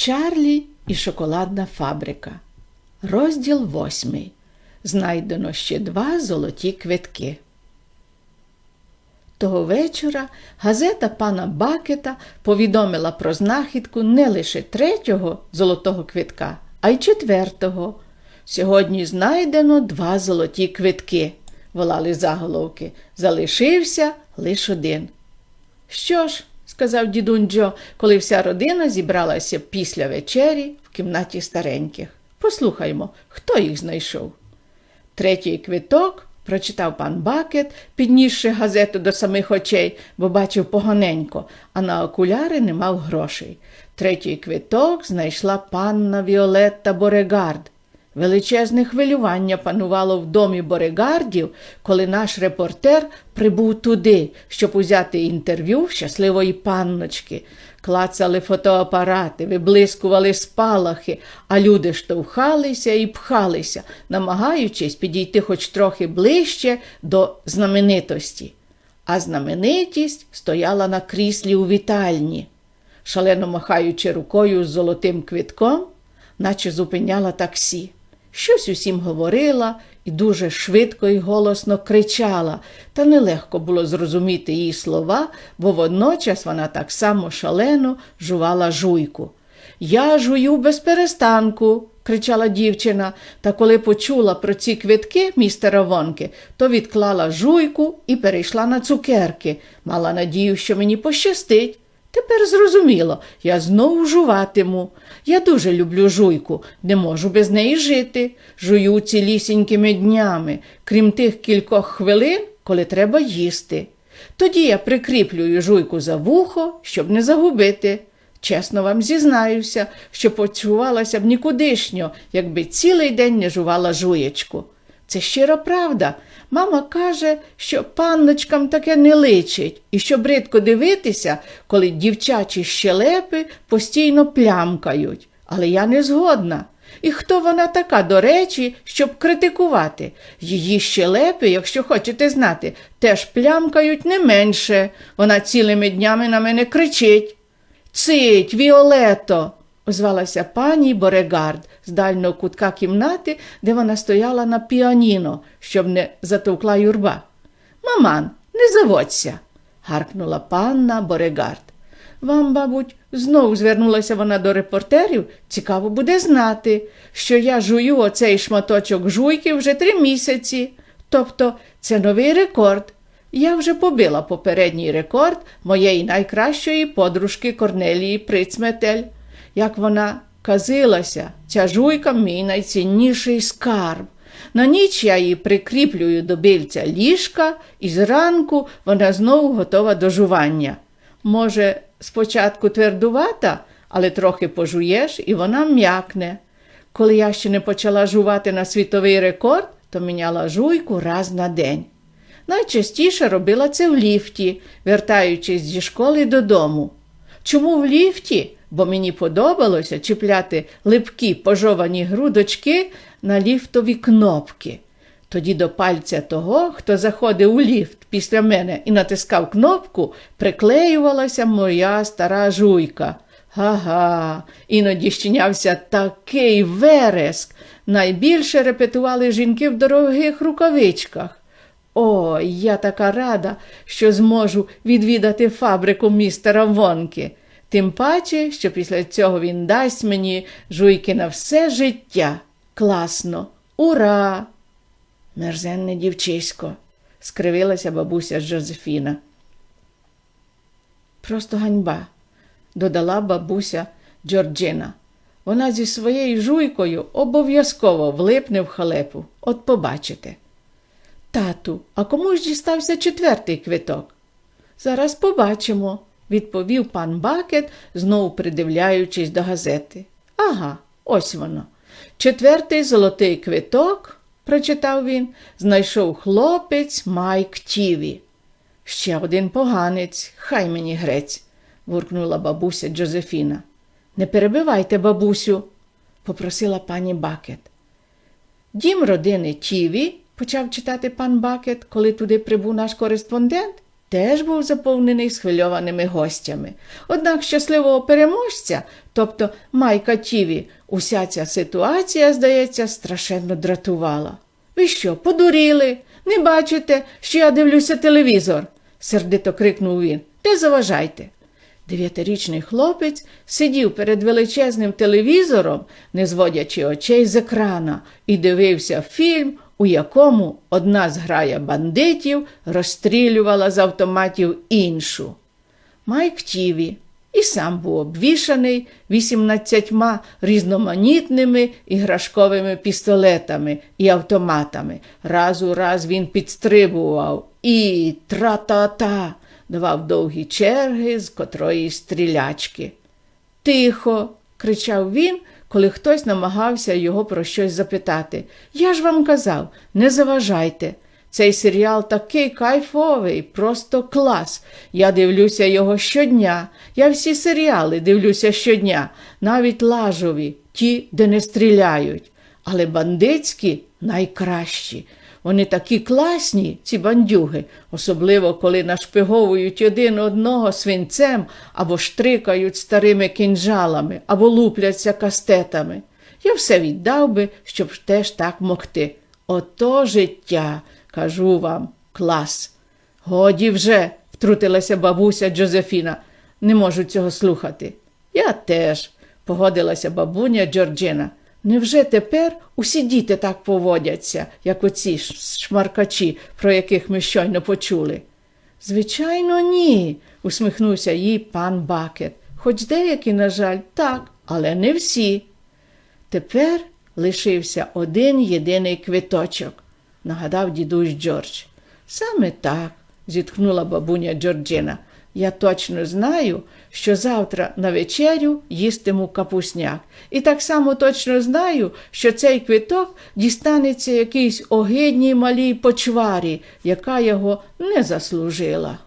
Чарлі і шоколадна фабрика. Розділ восьмий. Знайдено ще два золоті квитки. Того вечора газета пана Бакета повідомила про знахідку не лише третього золотого квитка, а й четвертого. Сьогодні знайдено два золоті квитки, волали заголовки. Залишився лише один. Що ж, сказав дідунь Джо, коли вся родина зібралася після вечері в кімнаті стареньких. Послухаймо, хто їх знайшов. Третій квиток, прочитав пан Бакет, піднісши газету до самих очей, бо бачив поганенько, а на окуляри не мав грошей. Третій квиток знайшла панна Віолетта Борегард. Величезне хвилювання панувало в домі Борегардів, коли наш репортер прибув туди, щоб узяти інтерв'ю щасливої панночки. Клацали фотоапарати, виблискували спалахи, а люди штовхалися і пхалися, намагаючись підійти хоч трохи ближче до знаменитості. А знаменитість стояла на кріслі у вітальні, шалено махаючи рукою з золотим квитком, наче зупиняла таксі. Щось усім говорила і дуже швидко і голосно кричала, та нелегко було зрозуміти її слова, бо водночас вона так само шалено жувала жуйку. Я жую без перестанку, кричала дівчина, та коли почула про ці квитки містера Вонки, то відклала жуйку і перейшла на цукерки. Мала надію, що мені пощастить. Тепер зрозуміло, я знову жуватиму. Я дуже люблю жуйку, не можу без неї жити. Жую цілісінькими днями, крім тих кількох хвилин, коли треба їсти. Тоді я прикріплюю жуйку за вухо, щоб не загубити. Чесно вам зізнаюся, що почувалася б нікудишньо, якби цілий день не жувала жуєчку. Це щира правда. Мама каже, що панночкам таке не личить, і що бридко дивитися, коли дівчачі щелепи постійно плямкають. Але я не згодна. І хто вона така, до речі, щоб критикувати? Її щелепи, якщо хочете знати, теж плямкають не менше. Вона цілими днями на мене кричить. Цить, Віолето, озвалася пані Борегард з дальнього кутка кімнати, де вона стояла на піаніно, щоб не затовкла юрба. Маман, не заводься, гаркнула панна Борегард. Вам, мабуть, знову звернулася вона до репортерів. Цікаво буде знати, що я жую оцей шматочок жуйки вже три місяці. Тобто це новий рекорд. Я вже побила попередній рекорд моєї найкращої подружки Корнелії Прицметель. Як вона казилася, ця жуйка мій найцінніший скарб. На ніч я її прикріплюю до більця ліжка, і зранку вона знову готова до жування. Може, спочатку твердувата, але трохи пожуєш, і вона м'якне. Коли я ще не почала жувати на світовий рекорд, то міняла жуйку раз на день. Найчастіше робила це в ліфті, вертаючись зі школи додому. Чому в ліфті? Бо мені подобалося чіпляти липкі пожовані грудочки на ліфтові кнопки. Тоді до пальця того, хто заходив у ліфт після мене і натискав кнопку, приклеювалася моя стара жуйка. Га-га, іноді щинявся такий вереск. Найбільше репетували жінки в дорогих рукавичках. О, я така рада, що зможу відвідати фабрику містера Вонки. Тим паче, що після цього він дасть мені жуйки на все життя. Класно. Ура! Мерзенне дівчисько, скривилася бабуся Жозефіна. Просто ганьба, додала бабуся Джорджина. Вона зі своєю жуйкою обов'язково влипне в халепу. От побачите. Тату, а кому ж дістався четвертий квиток? Зараз побачимо, відповів пан Бакет, знову придивляючись до газети. Ага, ось воно. Четвертий золотий квиток, прочитав він, знайшов хлопець Майк Тіві. Ще один поганець, хай мені грець, буркнула бабуся Джозефіна. Не перебивайте, бабусю, попросила пані Бакет. Дім родини Тіві, почав читати пан Бакет, коли туди прибув наш кореспондент. Теж був заповнений схвильованими гостями. Однак щасливого переможця, тобто Майка Тіві, уся ця ситуація, здається, страшенно дратувала. Ви що, подуріли? Не бачите, що я дивлюся телевізор? сердито крикнув він. Не заважайте. Дев'ятирічний хлопець сидів перед величезним телевізором, не зводячи очей з екрана, і дивився фільм, у якому одна зграя бандитів розстрілювала з автоматів іншу. Майк Тіві і сам був обвішаний вісімнадцятьма різноманітними іграшковими пістолетами і автоматами. Раз у раз він підстрибував і тра-та-та давав довгі черги з котрої стрілячки. Тихо. кричав він, коли хтось намагався його про щось запитати. Я ж вам казав, не заважайте. Цей серіал такий кайфовий, просто клас. Я дивлюся його щодня. Я всі серіали дивлюся щодня, навіть лажові, ті, де не стріляють. Але бандитські найкращі. Вони такі класні, ці бандюги, особливо коли нашпиговують один одного свинцем або штрикають старими кінжалами, або лупляться кастетами. Я все віддав би, щоб теж так могти. Ото життя, кажу вам, клас. Годі вже, втрутилася бабуся Джозефіна. Не можу цього слухати. Я теж, погодилася бабуня Джорджина. Невже тепер усі діти так поводяться, як оці шмаркачі, про яких ми щойно почули? Звичайно, ні, усміхнувся їй пан Бакет. Хоч деякі, на жаль, так, але не всі. Тепер лишився один єдиний квиточок, нагадав дідусь Джордж. Саме так, зітхнула бабуня Джорджина. Я точно знаю, що завтра на вечерю їстиму капусняк. І так само точно знаю, що цей квиток дістанеться якійсь огидній малій почварі, яка його не заслужила.